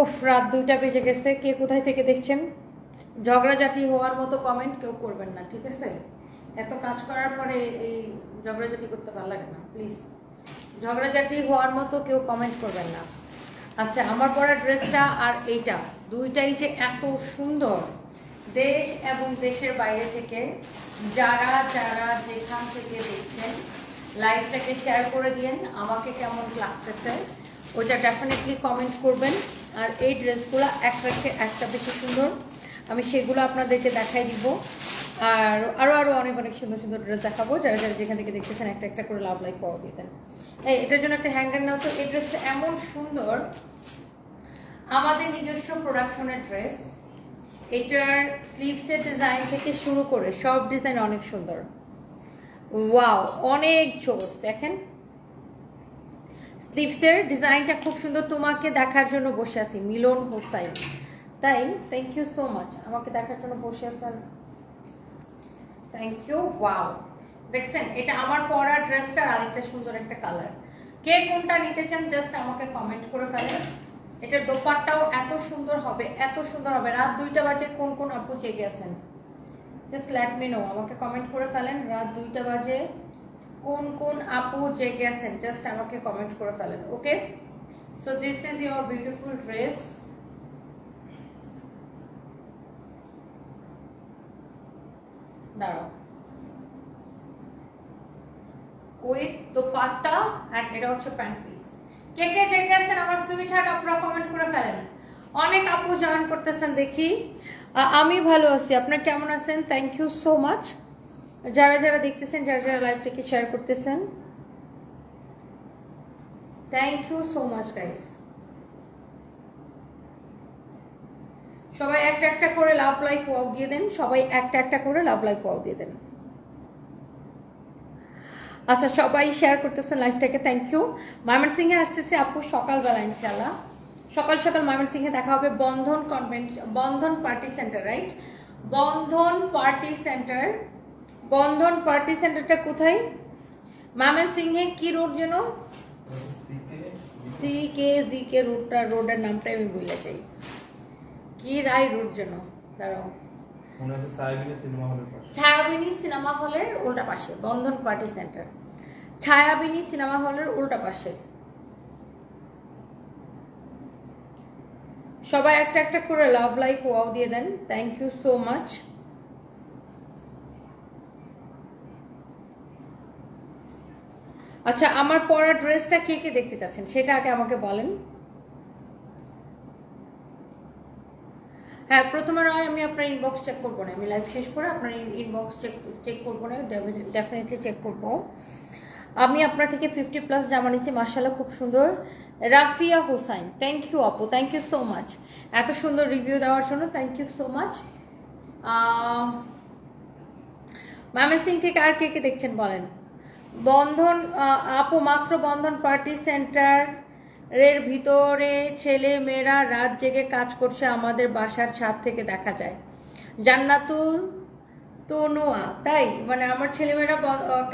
ওফ রাত দুইটা বেজে গেছে। কে কোথায় থেকে দেখছেন? ঝগড়াঝাটি হওয়ার মতো কমেন্ট কেউ করবেন না, ঠিক আছে? এত কাজ করার পরে এই ঝগড়াঝাটি করতে ভালো লাগে না প্লিজ ঝগড়াঝাটি হওয়ার মতো কেউ কমেন্ট করবেন না। আচ্ছা আমার পরা ড্রেসটা আর এইটা, দুইটাই যে এত সুন্দর। দেশ এবং দেশের বাইরে থেকে যারা যারা যেখান থেকে দেখছেন লাইভটাকে শেয়ার করে দিন আমাকে কেমন লাগতেছে, ওটা ডেফিনেটলি কমেন্ট করবেন। আর এই ড্রেসগুলো একটা চেয়ে একটা বেশি সুন্দর। আমি সেগুলো আপনাদেরকে দেখাই দিব। আর আরও আরও অনেক অনেক সুন্দর সুন্দর ড্রেস দেখাবো। যারা যারা যেখান থেকে দেখতেছেন, একটা একটা করে লাভ লাইক পাওয়া দিতেন এই, এটার জন্য একটা হ্যাঙ্গার নাও তো। এই ড্রেসটা এমন সুন্দর। আমাদের নিজস্ব প্রোডাকশনের ড্রেস। এটার স্লিভসের ডিজাইন থেকে শুরু করে সব ডিজাইন অনেক সুন্দর। ওয়াও, অনেক জোস। দেখেন স্লিভসের ডিজাইনটা খুব সুন্দর। তোমাকে দেখার জন্য বসে আছি, মিলন হোসাইন। তাই থ্যাংক ইউ সো মাচ আমাকে দেখার জন্য বসে আছেন। থ্যাংক ইউ ওয়াও দেখছেন, এটা আমার পরা ড্রেসটার আরেকটা সুন্দর একটা কালার কে কোনটা নিতে চান জাস্ট আমাকে কমেন্ট করে ফেলেন। এটার দোপাট্টাও এত সুন্দর হবে, এত সুন্দর হবে। রাত দুইটা বাজে, কোন কোন আপু জেগে আছেন? জাস্ট লেট মি আমাকে কমেন্ট করে ফেলেন, রাত দুইটা বাজে। কোন কোন আপু জেগে আছেন জাস্ট আমাকে কমেন্ট করে ফেলেন okay so this is your beautiful dress দাঁড়াও। উইথ দোপাট্টা অ্যান্ড এটা হচ্ছে প্যান্ট পিস কে কে জেগে আছেন আমার সুইট হার্ট আপনারা কমেন্ট করে ফেলেন? অনেক আপু জয়েন করতেছেন দেখি। আমি ভালো আছি। আপনার কেমন আছেন? থ্যাংক ইউ সো মাচ যারা যারা দেখতেছেন, যারা যারা লাইভটাকে শেয়ার করতেছেন? Thank you so much guys সবাই একটা একটা করে লাভ লাইক ওয়াও দিয়ে দেন। সবাই একটা একটা করে লাভ লাইক ওয়াও দিয়ে দেন। আচ্ছা সবাই শেয়ার করতেছেন লাইভটাকে থ্যাংক ইউ ময়মন সিংহে আসতেছে আপু সকালবেলা ইনশাল্লাহ সকাল সকাল ময়মন সিংহে দেখা হবে Bandhan convent Bandhan party centre right Bandhan party centre Bandhan party সেন্টারটা কোথায়? ময়মন সিংহে কি রোড যেন? সি কে জি কে রোডটা রোডের নামটা আমি ভুলে যাই। কি রায় রোড যেন? দাঁড়াও। ছায়াবিনী সিনেমা হলের উল্টা পাশে, Bandhan party centre. Chhayabani cinema হলের উল্টা পাশে। সবাই একটা একটা করে লাভ লাইক ওয়াও দিয়ে দেন। থ্যাংক ইউ সো মাচ আচ্ছা আমার পরা ড্রেসটা কে কে দেখতে চাচ্ছেন? সেটা আগে আমাকে বলেন। হ্যাঁ প্রথমে নয়, আমি আপনার ইনবক্স চেক করব না। আমি লাইভ শেষ করে আপনার ইনবক্স চেক চেক করব না ডেফিনেটলি চেক করব। আমি আপনার থেকে ফিফটি প্লাস জামা নিচ্ছি মার্শাল্লাহ খুব সুন্দর। রাফিয়া হোসাইন থ্যাংক ইউ আপু থ্যাংক ইউ সো মাচ এত সুন্দর রিভিউ দেওয়ার জন্য থ্যাংক ইউ সো মাচ ম্যামে সিং থেকে আর কে কে দেখছেন বলেন? বন্ধন আপু, মাত্র বন্ধন পার্টি সেন্টার এর ভিতরে ছেলে মেয়েরা রাত জেগে কাজ করছে আমাদের বাসার ছাদ থেকে দেখা যায়। জান্নাতুল তনুয়া, তাই? মানে আমার ছেলেমেয়েরা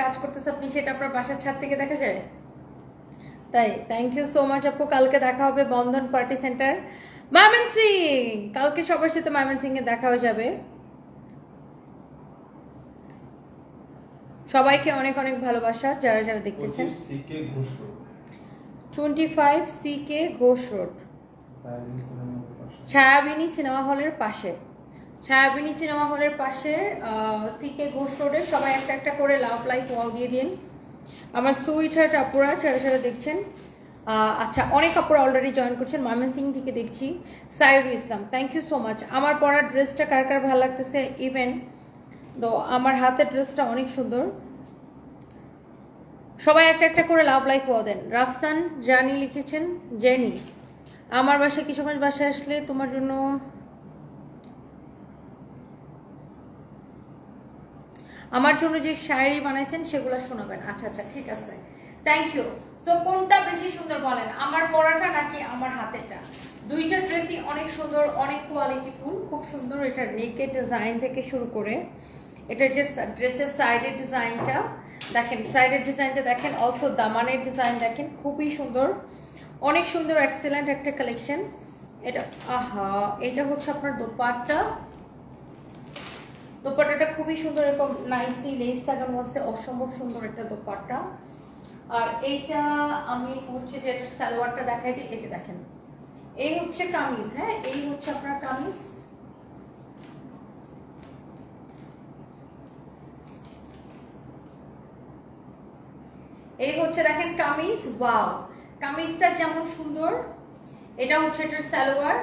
কাজ করতেছে, আপনি সেটা আপনার বাসার ছাদ থেকে দেখা যায়? তাই থ্যাংক ইউ সো মাচ আপু, কালকে দেখা হবে বন্ধন পার্টি সেন্টার। মামেন সিং কালকে সবার সাথে মামেন সিং এ দেখা হয়ে যাবে। সবাইকে অনেক অনেক ভালোবাসা যারা যারা দেখতেছেন। Twenty five C K Ghosh road. Chhayabani cinema হলের পাশে। ছায়াবিনী সিনেমা হলের পাশে। সি কে ঘোষ রোডে সবাই একটা একটা করে লাভ লাইফ ওয়াও দিয়ে দিন। আমার সুইট হার্ট আপুরা যারা যারা দেখছেন আচ্ছা অনেক আপুরা অলরেডি জয়েন করছেন ময়মন সিং থেকে দেখছি Sairul Islam thank you so much আমার পরার ড্রেসটা কার কার ভালো লাগতেছে ইভেন তো আমার হাতের ড্রেসটা অনেক সুন্দর। সবাই একটা একটা করে লাভ লাইক ওয়াও দেন। রাফসান, জানি লিখেছেন, জেনি। আমার বাসায় কিশোরগঞ্জ বাসায় আসলে তোমার জন্য আমার জন্য যে শাড়ি বানাইছেন, সেগুলো শোনাবেন। আচ্ছা আচ্ছা ঠিক আছে। থ্যাংক ইউ সো কোনটা বেশি সুন্দর বলেন? আমার পরাটা নাকি আমার হাতেটা দুইটা ড্রেসই অনেক সুন্দর, অনেক কোয়ালিটি ফুল, খুব সুন্দর। এটা নেকের ডিজাইন থেকে শুরু করে, এটা যে ড্রেসের সাইডের ডিজাইনটা দেখেন সাইডের ডিজাইনটা দেখেন অলসো দামানের ডিজাইন দেখেন, খুবই সুন্দর। অনেক সুন্দর এক্সেলেন্ট একটা কালেকশন এটা, আহা, এটা হচ্ছে আপনার দোপাট্টা। দোপাট্টাটা খুবই সুন্দর এরকম নাইসলি লেস লাগানো আছে, অসম্ভব সুন্দর একটা দোপাট্টা। আর এইটা আমি হচ্ছে যে সালোয়ারটা দেখাই দিই এটা দেখেন। এই হচ্ছে কামিজ হ্যাঁ? এই হচ্ছে আপনার কামিজ। এই হচ্ছে দেখেন কামিজ, ওয়াও। কামিজটা যেমন সুন্দর, এটা হচ্ছে এটার সালোয়ার।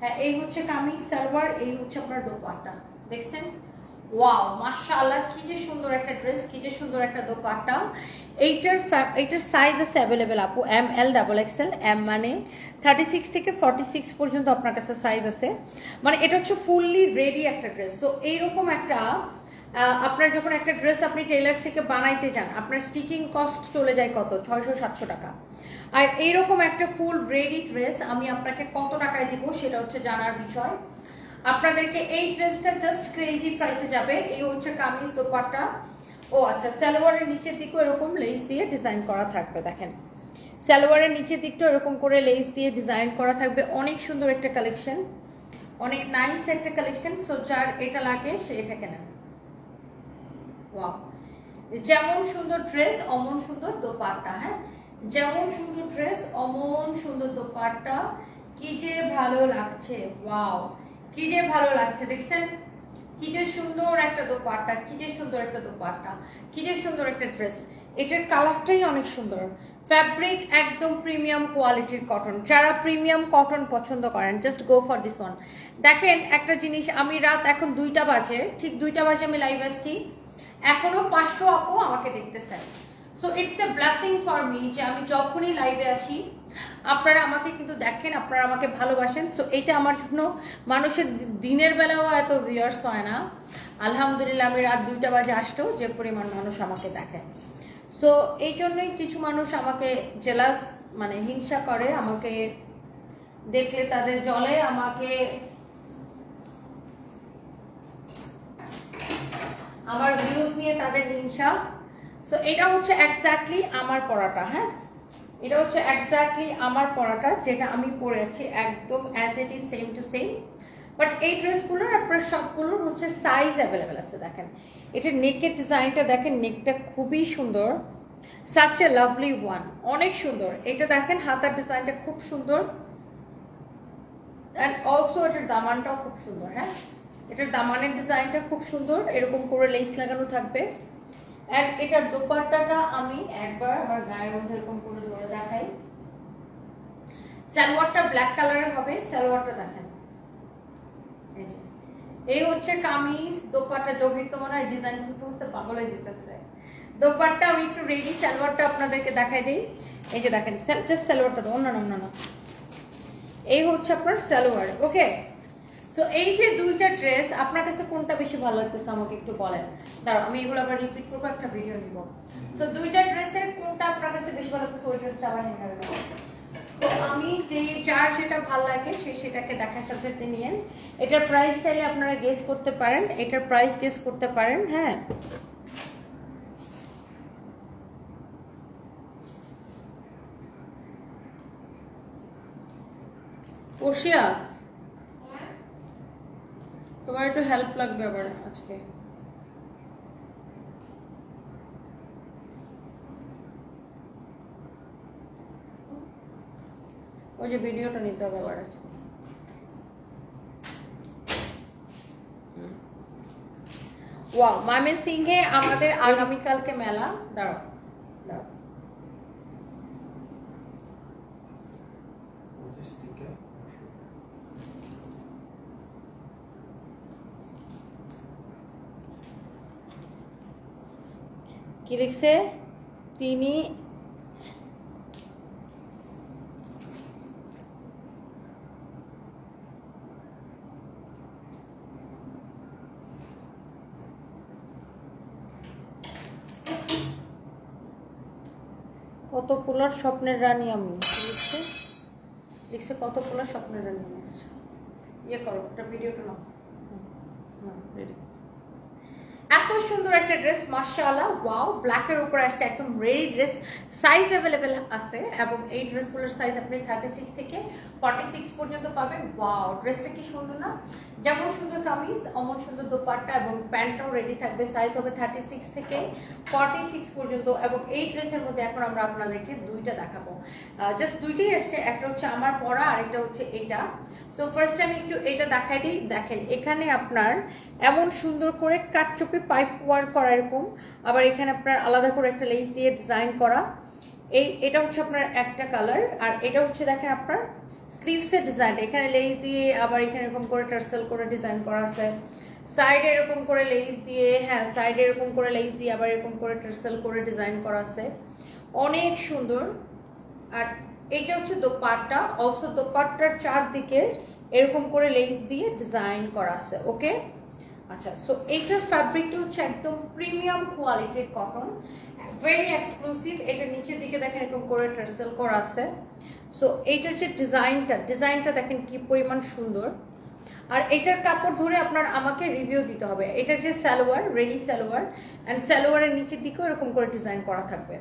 হ্যাঁ এই হচ্ছে কামিজ, সালোয়ার, এই হচ্ছে আপনার দোপাট্টা। দেখছেন? ওয়াও, মাশাআল্লাহ, কি যে সুন্দর একটা ড্রেস, কি যে সুন্দর একটা দোপাট্টা। এইটার এইটার সাইজ আছে অ্যাভেলেবেল আপু। M L double XL M মানে থার্টি সিক্স থেকে ফর্টি সিক্স পর্যন্ত আপনার কাছে সাইজ আছে। মানে এটা হচ্ছে ফুললি রেডি একটা ড্রেস তো এইরকম একটা আপনার যখন একটা ড্রেস আপনি টেলার্স থেকে বানাইতে যান, আপনার স্টিচিং কস্ট চলে যায় কত? ছয়শো, সাতশো টাকা। আর এইরকম একটা ফুল রেডি ড্রেস আমি আপনাকে কত টাকায় দিব সেটা হচ্ছে জানার বিষয়। আপনাদেরকে এই ড্রেসটা জাস্ট ক্রেজি প্রাইসে যাবে। এই হচ্ছে কামিজ দোপাট্টা। ও আচ্ছা সালোয়ারের নিচের দিকেও এরকম লেস দিয়ে ডিজাইন করা থাকবে, দেখেন। সালোয়ারের নিচের দিকটা এরকম করে লেস দিয়ে ডিজাইন করা থাকবে। অনেক সুন্দর একটা কালেকশন অনেক নাইস একটা কালেকশন সো যার এটা লাগে, সে এটা কেনেন যেমন সুন্দর ড্রেস অমন সুন্দর দোপাট্টা হ্যাঁ? যেমন সুন্দর ড্রেস অমন সুন্দর দোপাট্টা। কি যে ভালো লাগছে ওয়াও কি যে ভালো লাগছে, দেখছেন? কি যে সুন্দর একটা দোপাট্টা, কি যে সুন্দর একটা দোপাট্টা, কি যে সুন্দর একটা ড্রেস এটার কালারটাই অনেক সুন্দর। ফ্যাব্রিক একদম প্রিমিয়াম কোয়ালিটির কটন যারা প্রিমিয়াম কটন পছন্দ করেন just go for this one দেখেন একটা জিনিস, আমি রাত এখন দুইটা বাজে, ঠিক দুইটা বাজে আমি লাইভ আসছি। এখনও পাঁচশো আপু আমাকে দেখতেছেন। So it's a blessing for me যে আমি যখনই লাইভে আসি, আপনারা আমাকে কিন্তু দেখেন, আপনারা আমাকে ভালোবাসেন। সো এটা আমার জন্য মানুষের দিনের বেলাও এত ভিউয়ার্স হয় না। আলহামদুলিল্লাহ, আমি রাত দুইটা বাজে আসতেও যে পরিমাণ মানুষ আমাকে দেখে সো এই জন্যই কিছু মানুষ আমাকে জেলাস মানে হিংসা করে, আমাকে দেখলে তাদের জলে, আমাকে আমার ভিউজ নিয়ে তাদের হিংসা। সো এটা হচ্ছে এক্স্যাক্টলি আমার পড়াটা হ্যাঁ? এটা হচ্ছে এক্স্যাক্টলি আমার পড়াটা যেটা আমি পরেছি একদম as it is same to same but এই ড্রেসগুলোর আপনার সবগুলোর হচ্ছে সাইজ অ্যাভেলেবেল আছে, দেখেন। এটা নেকের ডিজাইনটা দেখেন নেকটা খুবই সুন্দর। সাচ এ লাভলি ওয়ান অনেক সুন্দর। এটা দেখেন, হাতার ডিজাইনটা খুব সুন্দর। অ্যান্ড অলসো এটার দামানটাও খুব সুন্দর হ্যাঁ? এটার দামানের ডিজাইনটা খুব সুন্দর, এরকম করে লেস লাগানো থাকবে। অ্যান্ড এটার দোপাট্টাটা আমি একবার আমার গায়ের মধ্যে এরকম করে ধরে দেখাই। সালোয়ারটা ব্ল্যাক কালারের হবে, সালোয়ারটা দেখেন এই হচ্ছে কামিজ, দোপাট্টা যোগীর তো মনে হয় ডিজাইন খুঁজতে পাগল হয়ে যেতেছে দোপাট্টা, আমি একটু রেডি সালোয়ারটা আপনাদেরকে দেখাই দিই। এই যে দেখেন জাস্ট সালোয়ারটা তো অন্য না এই হচ্ছে আপনার সালোয়ার ওকে সো এই যে দুইটা ড্রেস আপনার কাছে কোনটা বেশি ভালো লাগতেছে আমাকে একটু বলেন। দাঁড়াও, আমি এগুলো আবার রিপিট করব, একটা ভিডিও নিব। সো দুইটা ড্রেসের কোনটা আপনার কাছে বেশি ভালো লাগতেছে, ওই ড্রেসটা আবার হ্যাঙ্গারে তো আমি যে যার যেটা ভালো লাগে, সে সেটাকে দেখার সাথে সাথে নিয়েন এটার প্রাইস চাইলে আপনারা গেস করতে পারেন। এটার প্রাইস গেস করতে পারেন হ্যাঁ। ওশিয়া তোমার একটু হেল্প লাগবে আবার আজকে ওই যে ভিডিওটা নিতে হবে আবার আজকে ওয়াও ময়মন সিংহে আমাদের আগামীকালকে মেলা দাঁড়াও দাঁড়াও পঁচিশ থেকে কি লিখছে? তিনি কত স্বপ্নের রানী আমি লিখছে? লিখছে কত স্বপ্নের রানী আমি আচ্ছা। ইয়ে করো, একটা ভিডিওটা নাও। রেডি এত সুন্দর একটা ড্রেস মাশাআল্লাহ ওয়াও ব্ল্যাকের উপর আসছে একদম রেডি ড্রেস সাইজ অ্যাভেলেবেল আছে এবং এই ড্রেসগুলোর সাইজ আপনি থার্টি সিক্স থেকে ফর্টি সিক্স পর্যন্ত পাবেন। ওয়াও ড্রেসটা কি সুন্দর না? যেমন সুন্দর কামিজ, অমন সুন্দর দোপাট্টা এবং প্যান্টটাও রেডি থাকবে। সাইজ হবে থার্টি সিক্স থেকে ফর্টি সিক্স পর্যন্ত এবং এই ড্রেসের মধ্যে এখন আমরা আপনাদেরকে দুইটা দেখাবো। জাস্ট দুইটাই এসছে একটা হচ্ছে আমার পরা, আরেকটা হচ্ছে এটা। সো ফার্স্ট আমি একটু এটা দেখাই দিই। দেখেন, এখানে আপনার এমন সুন্দর করে কাটচুপি পাইপ ওয়ার্ক করা এরকম। আবার এখানে আপনার আলাদা করে একটা লেস দিয়ে ডিজাইন করা। এই, এটা হচ্ছে আপনার একটা কালার আর এটা হচ্ছে দেখেন আপনার স্লিভসের ডিজাইন এখানে লেস দিয়ে আবার এখানে এরকম করে টার্সেল করে ডিজাইন করা আছে। সাইডে এরকম করে লেস দিয়ে হ্যাঁ সাইডে এরকম করে লেস দিয়ে আবার এরকম করে টার্সেল করে ডিজাইন করা আছে। অনেক সুন্দর। আর এটা হচ্ছে দোপাট্টা অলসো দোপাট্টার চারদিকে এরকম করে লেস দিয়ে ডিজাইন করা আছে ওকে আচ্ছা সো এইটার ফ্যাব্রিকটা হচ্ছে একদম প্রিমিয়াম কোয়ালিটির কটন ভেরি এক্সক্লুসিভ এটা নিচের দিকে দেখেন এরকম করে টার্সেল করা আছে। সো এইটার যে ডিজাইনটা ডিজাইনটা দেখেন কি পরিমাণ সুন্দর। আর এটার কাপড় ধরে আপনার আমাকে রিভিউ দিতে হবে। এটার যে সালোয়ার রেডি সালোয়ার অ্যান্ড সালোয়ারের নিচের দিকেও এরকম করে ডিজাইন করা থাকবে।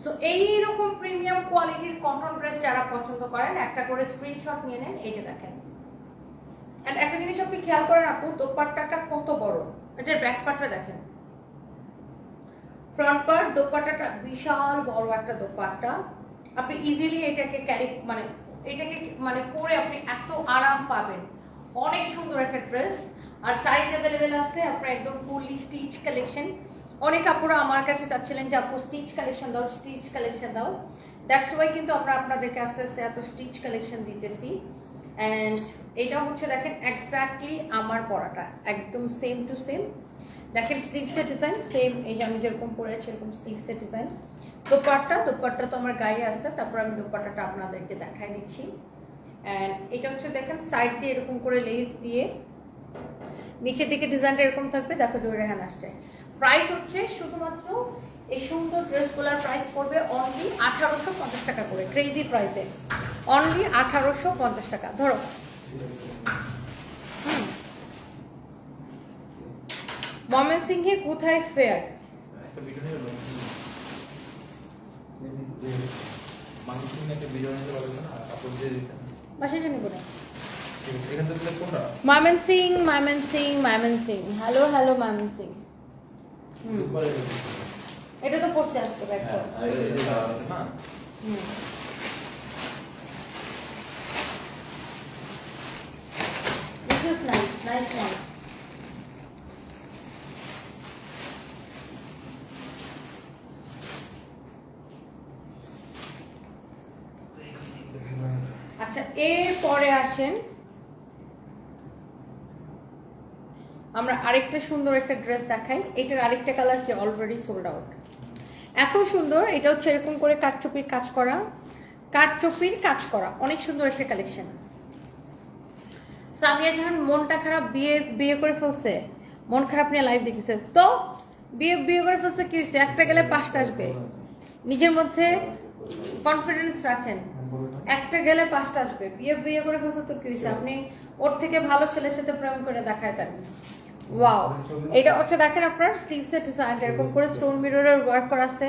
সো এইরকম প্রিমিয়াম কোয়ালিটির কটন ড্রেস যারা পছন্দ করেন, একটা করে স্ক্রিনশট নিয়ে নেন, এই যে দেখেন। And একটা জিনিস আপনি খেয়াল করেন আপু, দোপাট্টাটা কত বড়? এটার ব্যাক পার্টটা দেখেন। ফ্রন্ট পার্ট দোপাট্টাটা বিশাল বড় একটা দোপাট্টা। আপনি ইজিলি এটাকে ক্যারি মানে এটাকে মানে পরে আপনি এত আরাম পাবেন। অনেক সুন্দর একটা ড্রেস আর সাইজ অ্যাভেলেবেল আছে, আপনার একদম ফুললি স্টিচ কালেকশন অনেক আপুরা আমার কাছে চাচ্ছিলেন যে আপু স্টিচ কালেকশন দাও স্টিচ কালেকশন দাও। দ্যাটস ওয়াই কিন্তু আমরা আপনাদেরকে আস্তে আস্তে এত স্টিচ কালেকশন দিতেছি। অ্যান্ড এটা হচ্ছে দেখেন এক্স্যাক্টলি আমার পরাটা, একদম সেম টু সেম দেখেন স্লিভসের ডিজাইন সেম এই যে আমি যেরকম পরেছি এরকম স্লিভসের ডিজাইন দোপাট্টা দোপাট্টা তো আমার গায়ে আছে, তারপর আমি দোপাট্টাটা আপনাদেরকে দেখাই দিচ্ছি। অ্যান্ড এটা হচ্ছে দেখেন সাইড দিয়ে এরকম করে লেস দিয়ে। নিচের দিকে ডিজাইনটা এরকম থাকবে, দেখো জোরে রেহান আসছে। প্রাইস হচ্ছে শুধুমাত্র এই সুন্দর ড্রেসগুলোর প্রাইস পড়বে অনলি আঠারোশো পঞ্চাশ টাকা করে ক্রেজি প্রাইসে অনলি আঠারোশো পঞ্চাশ টাকা। ধরো। হুম। ময়মনসিংহে কোথায় fair Mymensingh Mymensingh Mymensingh hello hello Mymensingh এটা তো পড়তে আসতে ব্যাক হ্যাঁ, হুম। This is nice, nice one. আচ্ছা এরপরে আসেন আমরা আরেকটা সুন্দর একটা ড্রেস দেখাই। এটার আরেকটা কালার কি অলরেডি সোল্ড আউট এত সুন্দর, এটা হচ্ছে এরকম করে কাঠচুপির কাজ করা। কাঠচুপির কাজ করা। অনেক সুন্দর একটা কালেকশন সামিয়া জাহান মনটা খারাপ, বিয়ে বিয়ে করে ফেলছে। মন খারাপ নিয়ে লাইভ দেখেছে তো, বিয়ে বিয়ে করে ফেলছে কি হয়েছে? একটা গেলে পাঁচটা আসবে। নিজের মধ্যে কনফিডেন্স রাখেন। একটা গেলে পাঁচটা আসবে। বিয়ে বিয়ে করে ফেলছে তো কি হয়েছে? আপনি ওর থেকে ভালো ছেলের সাথে প্রেম করে দেখায় তার ওয়াও এটা হচ্ছে দেখেন আপনার স্লিভসের ডিজাইন এরকম করে স্টোন মিররের ওয়ার্ক করা আছে।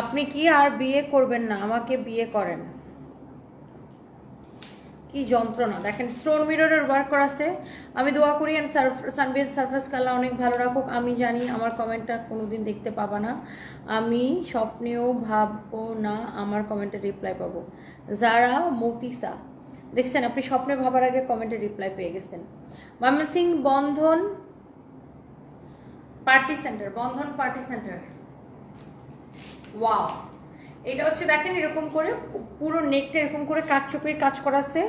আপনি কি আর বিয়ে করবেন না আমাকে বিয়ে করেন। কি যন্ত্রণা। দেখেন স্টোন মিররের ওয়ার্ক করা আছে। আমি দোয়া করি অ্যান্ড সানবির সারফেস কালার অনেক ভালো রাখুক। আমি জানি আমার কমেন্টটা কোনোদিন দেখতে পাবা না। আমি স্বপ্নেও ভাববো না আমার কমেন্টে রিপ্লাই পাবো। যারা মতিসা দেখছেন, আপনি স্বপ্নে ভাবার আগে কমেন্টে রিপ্লাই পেয়ে গেছেন। Singh Bandhan party centre, Bandhan party centre. Wow. এটা হচ্ছে, দেখেন, এরকম করে, পুরো নেকটা এরকম করে কাঠচুপির কাজ করা আছে।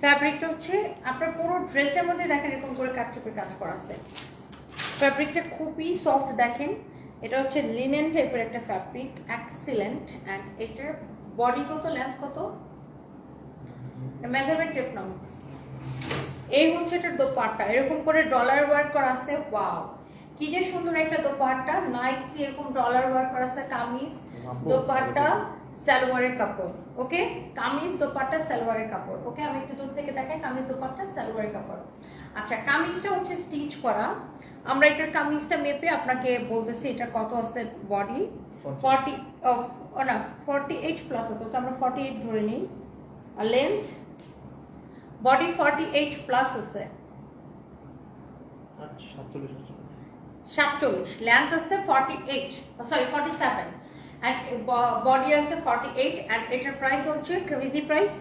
ফ্যাব্রিকটা হচ্ছে, আপনার পুরো ড্রেসের মধ্যে দেখেন, এরকম করে কাঠচুপির কাজ করা আছে। ফ্যাব্রিকটা খুবই সফট দেখেন। এটা হচ্ছে লিনেন টাইপের একটা ফ্যাব্রিক এক্সিলেন্ট অ্যান্ড এটার বডি কত লেন্থ কত? মেজারমেন্ট টেপ নাম এই হচ্ছে এটার দোপাট্টা। এরকম করে ডলার ওয়ার্ক করা আছে। ওয়াও কি যে সুন্দর একটা দোপাট্টা। নাইসলি এরকম ডলার ওয়ার্ক করা আছে কামিজ দোপাট্টা সালোয়ারের কাপড়। ওকে কামিজ দোপাট্টা সালোয়ারের কাপড়। ওকে আমি একটু দূর থেকে দেখাই। কামিজ দোপাট্টা সালোয়ারের কাপড়। আচ্ছা কামিজটা হচ্ছে স্টিচ করা। আমরা এটার কামিজটা মেপে আপনাকে বলতেছি এটা কত আছে বডি ফর্টি না ফর্টি এইট প্লাস আছে। ওটা আমরা ফর্টি এইট ধরে নিই। আর লেন্থ প্লাস আছে। আচ্ছা সাতচল্লিশ সাতচল্লিশ। লেন্থ আছে forty eight sorry forty seven and body আছে ফর্টি এইট অ্যান্ড এটার প্রাইস হচ্ছে ক্রেজি প্রাইস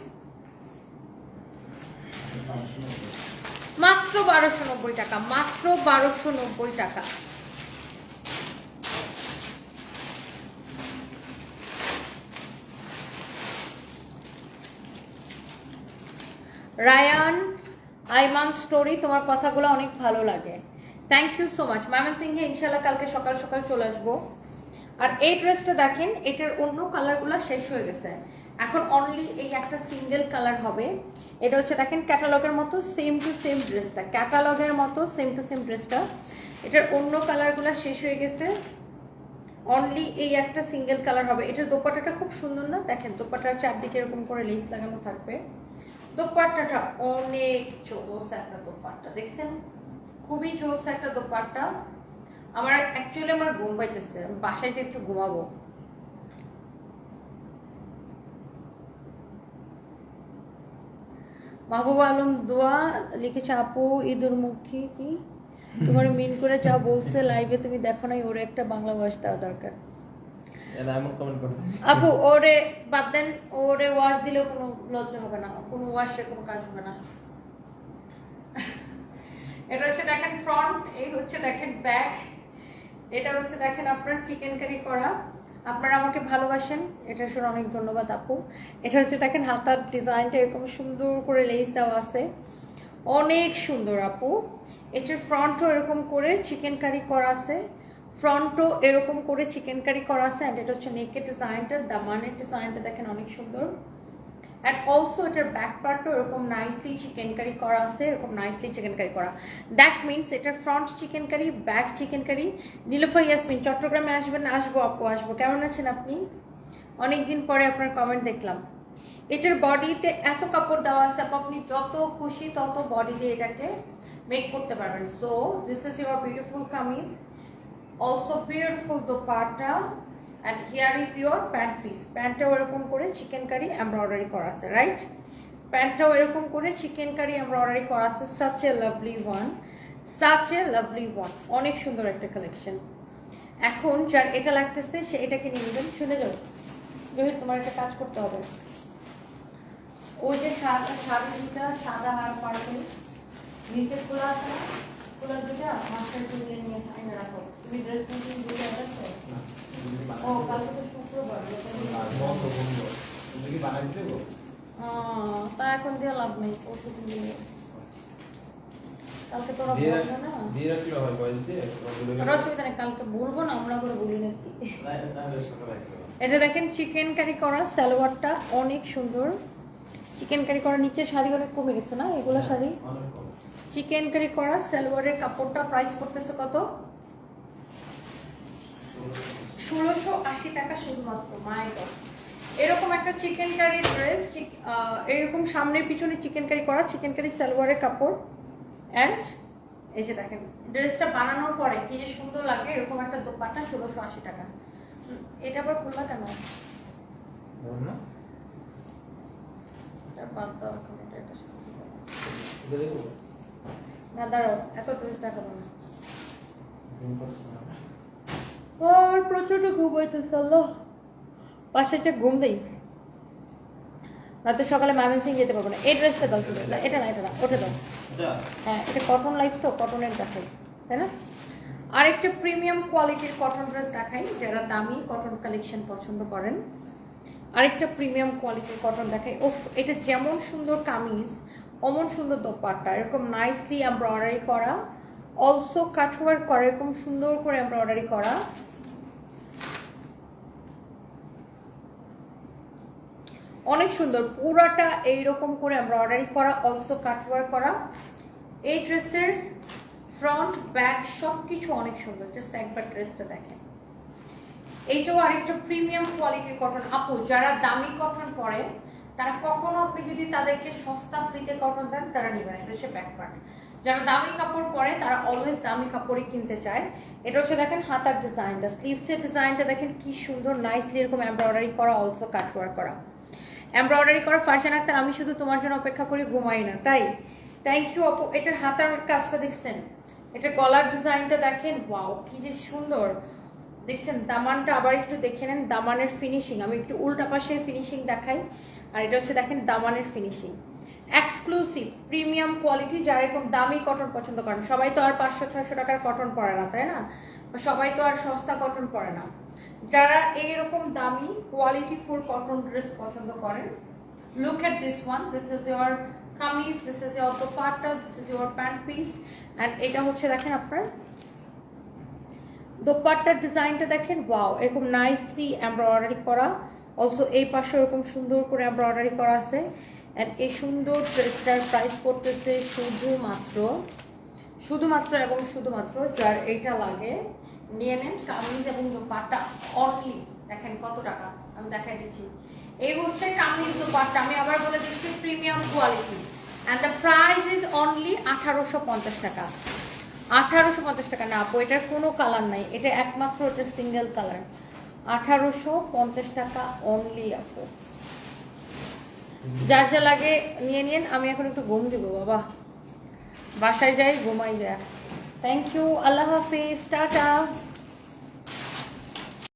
মাত্র বারোশো নব্বই টাকা মাত্র বারোশো নব্বই টাকা। রায়ান আইমান স্টোরি তোমার কথাগুলো অনেক ভালো লাগে। থ্যাংক ইউ সো মাচ মায়ামন সিংহে ইনশাল্লাহ কালকে সকাল সকাল চলে আসব। আর এই ড্রেসটা দেখেন, এটার অন্য কালারগুলো শেষ হয়ে গেছে। এখন অনলি এই একটা সিঙ্গেল কালার হবে। এটা হচ্ছে দেখেন ক্যাটালগের মতো সেম টু সেম ড্রেসটা ক্যাটালগের মতো সেম টু সেম ড্রেসটা এটার অন্য কালারগুলো শেষ হয়ে গেছে। অনলি এই একটা সিঙ্গেল কালার হবে। এটার দোপাট্টাটা খুব সুন্দর না? দেখেন, দোপাট্টার চারদিকে এরকম করে লেস লাগানো থাকবে। দোপাট্টাটা অনেক জোস একটা দোপাট্টা, দেখছেন? খুবই জোস একটা দোপাট্টা। আমার অ্যাকচুয়ালি আমার ঘুম পাইতেছে বাসায় যে একটু ঘুমাবো। মাহবুব আলম দোয়া লিখেছে, আপু ঈদুর মুখী কি? তোমার মিন করে যা বলছে লাইভে তুমি দেখো নাই, ওর একটা বাংলা বয়স দেওয়া দরকার এরা এমন কমেন্ট করতে আপু ওরে বাদ দেন ওরে ওয়াশ দিলেও কোনো লজ্জা হবে না। কোনো ওয়াশে কোনো কাজ হবে না। এটা হচ্ছে দেখেন ফ্রন্ট এই হচ্ছে দেখেন ব্যাক এটা হচ্ছে দেখেন আপনার চিকেন কারি করা। আপনারা আমাকে ভালোবাসেন। এটার জন্য অনেক ধন্যবাদ, আপু। এটা হচ্ছে দেখেন হাতার ডিজাইনটা এরকম সুন্দর করে লেস দেওয়া আছে। অনেক সুন্দর, আপু। এটার ফ্রন্টও এরকম করে চিকেন কারি করা আছে। ফ্রন্টও এরকম করে চিকেন কারি করা আছে অ্যান্ড এটা হচ্ছে নেকের ডিজাইনটা দামানের ডিজাইনটা দেখেন অনেক সুন্দর. অ্যান্ড অলসো এটার ব্যাক পার্টও এরকম নাইসলি চিকেন কারি করা আছে, এরকম নাইসলি চিকেন কারি করা। দ্যাট মিনস এটার front chikankari back chikankari Nilfa Yasmin চট্টগ্রামে আসবেন, আসব, আপু, আসব। কেমন আছেন আপনি? অনেকদিন পরে আপনার কমেন্ট দেখলাম। এটার বডিতে এত কাপড় দেওয়া আছে, আপু, আপনি যত খুশি তত বডি দিয়ে এটাকে মেক করতে পারবেন। So this is your beautiful kameez. Also beautiful dupatta and here is your pant piece প্যান্টটাও এরকম করে চিকেন কারি এমব্রয়ডারি করা আছে রাইট প্যান্টটাও এরকম করে চিকেন কারি এমব্রয়ডারি করা আছে such a lovely one such a lovely one অনেক সুন্দর একটা কালেকশন এখন যার এটা লাগতেছে, সে এটাকে নিয়ে নেবেন শুনে যাও। রোহিত, তোমার একটা কাজ করতে হবে। ওই যে সাদা শাড়ি দুটা সাদা আর পারবে নিচে খোলা আছে খোলা দুটা মাস্টার তুলে নিয়ে আইনে রাখো। এটা দেখেন চিকেন কারি করা সালোয়ারটা অনেক সুন্দর চিকেন কারি করা নিচে শাড়ি অনেক কমে গেছে না এগুলো শাড়ি চিকেন কারি করা সালোয়ারের কাপড়টা প্রাইস করতেছে কত ষোলোশো আশি টাকা শুধুমাত্র গড এরকম একটা চিকেন কারি ড্রেস এরকম সামনের পিছনে চিকেন কারি করা চিকেন কারি সালোয়ারের কাপড়। অ্যান্ড এই যে দেখেন ড্রেসটা বানানোর পরে কি যে সুন্দর লাগে এরকম একটা দোপাট্টা ষোলোশো আশি টাকা। এটা আবার খুললা কেন? না। দাঁড়াও এত ড্রেস দেখাবো না। আর প্রচণ্ড ঘুম হইতেছে আল্লাহ। পাশে যে ঘুম দেই নয়তো সকালে মামিন সিং যেতে পারব না। এই ড্রেসটা দাও শুধু। এটা না এটা না ওটা দাও। হ্যাঁ এটা কটন লাইফ তো কটনের দেখাই তাই না? আরেকটা প্রিমিয়াম কোয়ালিটির কটন ড্রেস দেখাই যারা দামি কটন কালেকশন পছন্দ করেন। আরেকটা প্রিমিয়াম কোয়ালিটির কটন দেখাই। ওফ এটা যেমন সুন্দর কামিজ অমন সুন্দর দোপাট্টা এরকম নাইসলি এমব্রয়ডারি করা। অলসো কাটওয়ার্ক করা এরকম সুন্দর করে এমব্রয়ডারি করা। অনেক সুন্দর। পুরাটা এইরকম করে এমব্রয়ডারি করা অলসো কাটওয়ার্ক করা। এই ড্রেসের ফ্রন্ট ব্যাক সব কিছু অনেক সুন্দর। জাস্ট একবার ড্রেসটা দেখেন। এইটাও আরেকটা প্রিমিয়াম কোয়ালিটির কটন আপু, যারা দামি কটন পরে, তারা কখনো আপনি যদি তাদেরকে সস্তা ফ্রিতে কটন দেন, তারা নেবে না। এটা হচ্ছে ব্যাক পার্ট যারা দামি কাপড় পরে, তারা অলওয়েজ দামি কাপড়ই কিনতে চায়। এটা হচ্ছে দেখেন হাতার ডিজাইনটা স্লিভসের ডিজাইনটা দেখেন কি সুন্দর নাইসলি এরকম এমব্রয়ডারি করা অলসো কাটওয়ার্ক করা। এমব্রয়ডারি করা ফার্শন আক্তার, আমি শুধু তোমার জন্য অপেক্ষা করি, ঘুমাই না, তাই? থ্যাংক ইউ আপু এটার হাতার কাজটা দেখছেন? এটার গলার ডিজাইনটা দেখেন ওয়াও কি যে সুন্দর। দেখছেন, দামানটা আবার একটু দেখে নেন, দামানের ফিনিশিং আমি একটু উল্টা পাশের ফিনিশিং দেখাই, আর এটা হচ্ছে দেখেন দামানের ফিনিশিং এক্সক্লুসিভ প্রিমিয়াম কোয়ালিটি যারা এরকম দামি কটন পছন্দ করেন। সবাই তো আর পাঁচশো, ছয়শো টাকার কটন পরে না, তাই না? সবাই তো আর সস্তা কটন পরে না। যারা এইরকম দামি কোয়ালিটি ফুল কটন ড্রেস পছন্দ করেন, look at this one. This is your kameez, this is your dupatta this is your pant piece and এটা হচ্ছে দেখেন আপনার দোপাট্টার ডিজাইনটা দেখেন ওয়াও এরকম নাইসলি এমব্রয়ডারি করা। অলসো এই পাশে এরকম সুন্দর করে এমব্রয়ডারি করা আছে। অ্যান্ড এই সুন্দর ড্রেসটার প্রাইস পড়তেছে শুধুমাত্র শুধুমাত্র এবং শুধুমাত্র যার এইটা লাগে নিয়ে নেন কামিজ এবং দোপাট্টা অনলি দেখেন কত টাকা আমি দেখাই দিচ্ছি। এই হচ্ছে কামিজ দোপাট্টা আমি আবার বলে দিচ্ছি premium quality and the price is only আঠারোশো পঞ্চাশ টাকা। আঠারোশো পঞ্চাশ টাকা না আপু এটার কোনো কালার নাই। এটা একমাত্র এটা সিঙ্গেল কালার আঠারোশো পঞ্চাশ টাকা অনলি আপু। যার যা লাগে নিয়ে নিন আমি এখন একটু ঘুম দিব বাবা। বাসায় যাই ঘুমাই যায় থ্যাংক ইউ আল্লাহ হাফিজ টাটা